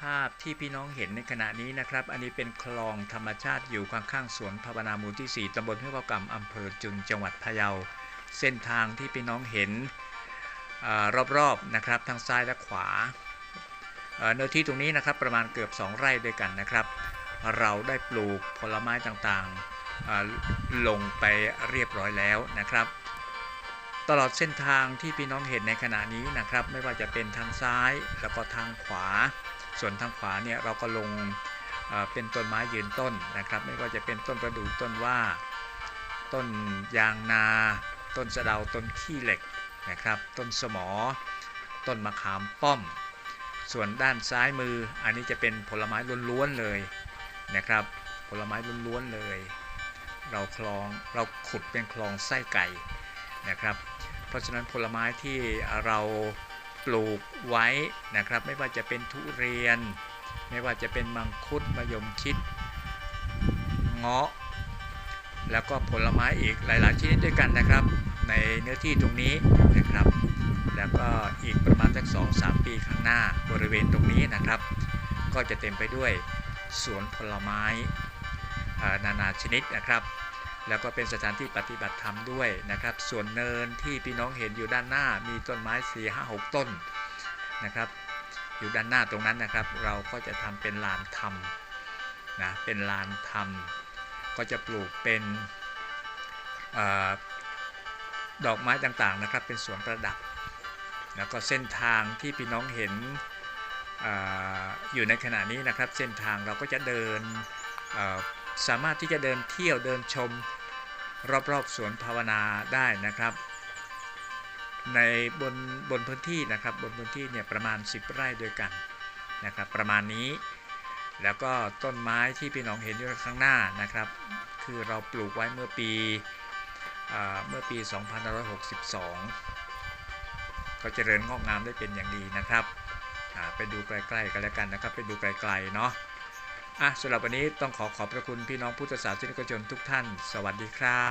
ภาพที่พี่น้องเห็นในขณะนี้นะครับ อันนี้เป็นคลองธรรมชาติอยู่ข้างๆสวนภาวนามู่ที่ 4ตำบลห้วยเกากำอำเภอจุนจังหวัดพะเยา เส้นทางที่พี่น้องเห็นอรอบๆนะครับทั้งซ้ายและขวาเนื้อที่ตรงนี้นะครับประมาณเกือบ 2 ไร่ด้วยกันนะครับ เราได้ปลูกผลไม้ต่างๆลงไปเรียบร้อยแล้วนะครับ ตลอดเส้นทางที่พี่น้องเห็นในขณะนี้นะครับ ไม่ว่าจะเป็นทางซ้ายแล้วก็ทางขวา ส่วนทางขวาเนี่ยเราก็ลงเป็นต้นไม้ยืนต้นนะครับ ไม่ว่าจะเป็นต้นประดู่ต้นว่า ต้นยางนา ต้นสะเดาต้นขี้เหล็กนะครับ ต้นสมอ ต้นมะขามป้อม ส่วนด้านซ้ายมืออันนี้จะเป็นผลไม้ล้วนๆเลยนะครับ ผลไม้ล้วนๆเลย เราคลองเราขุดเป็นคลองไส้ไก่นะครับ เพราะฉะนั้นผลไม้ที่เรา ปลูกไว้นะครับ ไม่ว่าจะเป็นทุเรียน ไม่ว่าจะเป็นมังคุดมะยมชิดเงาะ แล้วก็ผลไม้อีกหลาย ๆ ชนิดด้วยกันนะครับ ในเนื้อที่ตรงนี้นะครับ แล้วก็อีกประมาณสักสองสามปีข้างหน้าบริเวณตรงนี้นะครับ ก็จะเต็มไปด้วยสวนผลไม้นานาชนิดนะครับ แล้วก็เป็นสถานที่ปฏิบัติธรรมด้วยนะครับ ส่วนเนินที่พี่น้องเห็นอยู่ด้านหน้ามีต้นไม้4 5 6ต้นนะครับ อยู่ด้านหน้าตรงนั้นนะครับ เราก็จะทำเป็นลานธรรมนะเป็นลานธรรม ก็จะปลูกเป็นอดอกไม้ต่างๆนะครับ เป็นสวนประดับ แล้วก็เส้นทางที่พี่น้องเห็นออยู่ในขณะนี้นะครับ เส้นทางเราก็จะเดิน สามารถที่จะเดินเที่ยวเดินชม รอบๆสวนภาวนาได้นะครับ ในบนบนพื้นที่นะครับบนพื้นที่เนี่ยประมาณ 10 ไร่ด้วยกันนะครับประมาณนี้แล้วก็ต้นไม้ที่พี่น้องเห็นอยู่ข้างหน้านะครับ คือเราปลูกไว้เมื่อปีเมื่อปี 2562 ก็เจริญงอกงามได้เป็นอย่างดีนะครับ ไปดูใกล้ๆกันแล้วกันนะครับ ไปดูไกลๆเนาะ อะสำหรับวันนี้ต้องขอขอบพระคุณพี่น้องพุทธศาสนิกชนทุกท่าน สวัสดีครับ